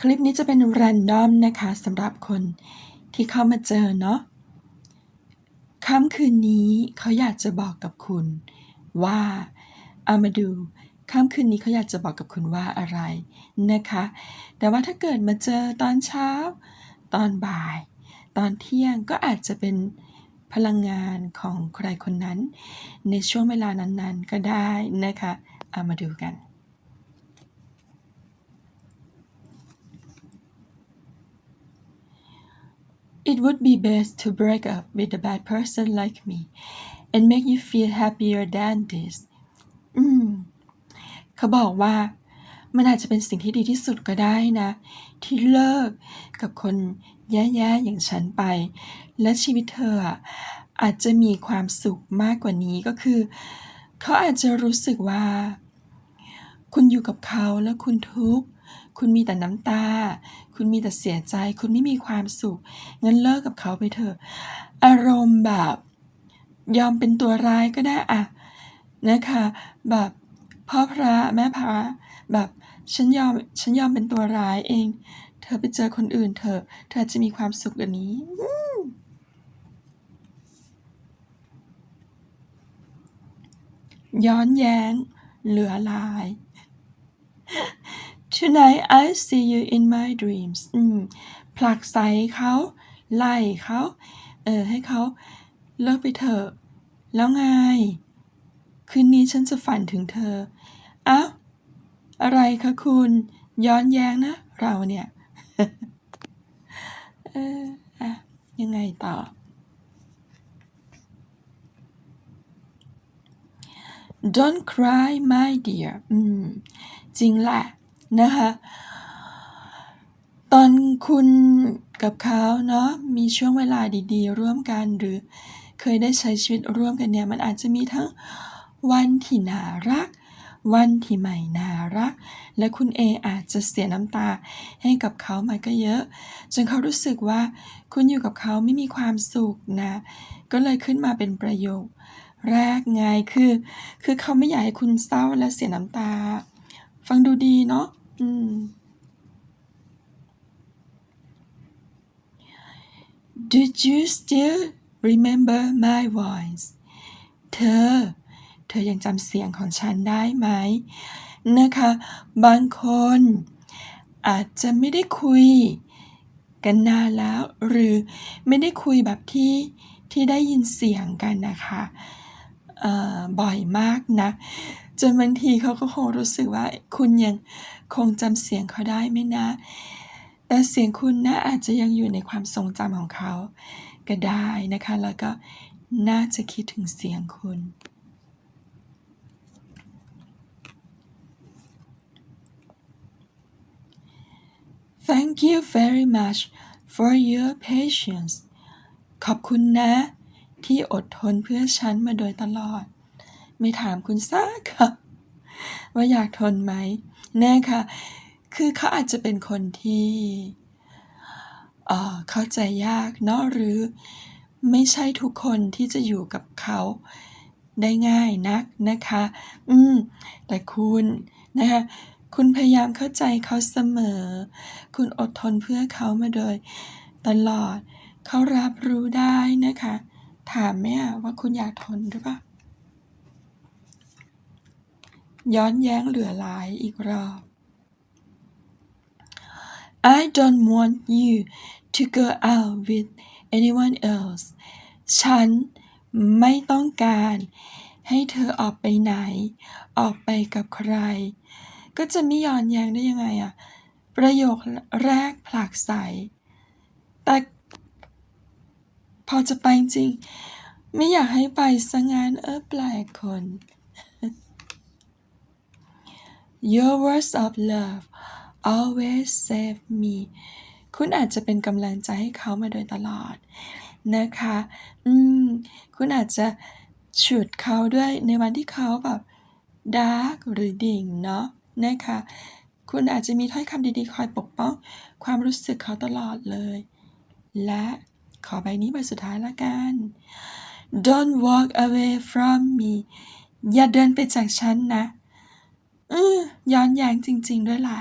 คลิปนี้จะเป็นแรนดอมนะคะสำหรับคนที่เข้ามาเจอเนาะค่ำคืนนี้เขาอยากจะบอกกับคุณว่าเอามาดูค่ำคืนนี้เขาอยากจะบอกกับคุณว่าอะไรนะคะ แต่ว่าถ้าเกิดมาเจอตอนเช้า ตอนบ่าย ตอนเที่ยงก็อาจจะเป็นพลังงานของใครคนนั้น ในช่วงเวลานั้นๆก็ได้นะคะ เอามาดูกัน It would be best to break up with a bad person like me and make you feel happier than this อืม เขาบอกว่า มันอาจจะเป็นสิ่งที่ดีที่สุดก็ได้นะ ที่เลิกกับคนแย่ๆอย่างฉันไป และชีวิตเธออาจจะมีความสุขมากกว่านี้ก็คือ เขาอาจจะรู้สึกว่า คุณอยู่กับเขาแล้วคุณทุกข์ คุณมีแต่น้ำตา คุณมีแต่เสียใจ คุณไม่มีความสุขงั้นเลิกกับเขาไปเถอะ อารมณ์แบบ ยอมเป็นตัวร้ายก็ได้อะนะคะ แบบพ่อพระแม่พระแบบฉันยอมฉันยอมเป็นตัวร้ายเอง เธอไปเจอคนอื่นเถอะเธอจะมีความสุขกว่านี้ย้อนแย้งเหลือลาย Tonight I see you in my dreams อืมผลักไสเขาไล่เขาเออให้เขาเลิกไปเถอะ แล้วไง คืนนี้ฉันจะฝันถึงเธออ้าวอะไรคะคุณย้อนแย้งนะ เราเนี่ยเอออะยังไงต่อ Don't cry my dear อืม จริงแหละ นะคะตอนคุณกับเขาเนาะมีช่วงเวลาดีๆ ร่วมกันหรือเคยได้ใช้ชีวิตร่วมกันเนี่ยมันอาจจะมีทั้งวันที่น่ารัก วันที่ไม่น่ารัก และคุณเออาจจะเสียน้ำตาให้กับเขามาก็เยอะ จนเขารู้สึกว่าคุณอยู่กับเขาไม่มีความสุขนะก็เลยขึ้นมาเป็นประโยค แรกไงคือ คือเขาไม่อยากให้คุณเศร้าและเสียน้ำตา ฟังดูดีเนาะ อืม Did you still remember my voice เธอ เธอยังจำเสียงของฉันได้ไหม นะคะ บางคน อาจจะไม่ได้คุยกันนานแล้ว หรือไม่ได้คุยแบบที่ที่ได้ยินเสียงกันนะคะบ่อยมากนะ จนบางทีเขาก็คงรู้สึกว่าคุณยังคงจำเสียงเขาได้ไหมนะ แต่เสียงคุณนะอาจจะยังอยู่ในความทรงจำของเขาก็ได้นะคะ แล้วก็น่าจะคิดถึงเสียงคุณ Thank you very much for your patience ขอบคุณนะ ที่อดทนเพื่อฉันมาโดยตลอด ไม่ถามคุณซักค่ะ ว่าอยากทนไหมแน่ค่ะ คือเขาอาจจะเป็นคนที่เออเข้าใจยากเนาะหรือไม่ใช่ทุกคนที่จะอยู่กับเขาได้ง่ายนักนะคะ อืม แต่คุณนะคะ คุณพยายามเข้าใจเขาเสมอ คุณอดทนเพื่อเขามาโดย ตลอด เขารับรู้ได้นะคะ ถามไหมอะว่าคุณอยากทนหรือเปล่า ย้อนแย้งเหลือหลายอีกรอบ I don't want you to go out with anyone else ฉันไม่ต้องการให้เธอออกไปไหน ออกไปกับใคร ก็จะไม่ย้อนแย้งได้ยังไงอะประโยคแรกผลักใส แต่พอจะไปจริง ไม่อยากให้ไปซะงั้นเออแปลกคน Your words of love always save me คุณอาจจะเป็นกำลังใจให้เขามาโดยตลอดนะคะ อืม คุณอาจจะฉุดเขาด้วยในวันที่เขาแบบดาร์กหรือดิ่งเนาะนะคะ คุณอาจจะมีถ้อยคำดีๆ คอยปกป้อง ความรู้สึกเขาตลอดเลย และขอใบนี้ใบสุดท้ายละกัน Don't walk away from me อย่าเดินไปจากฉันนะ อือย้อนแย้งจริง ๆ ด้วยแหละ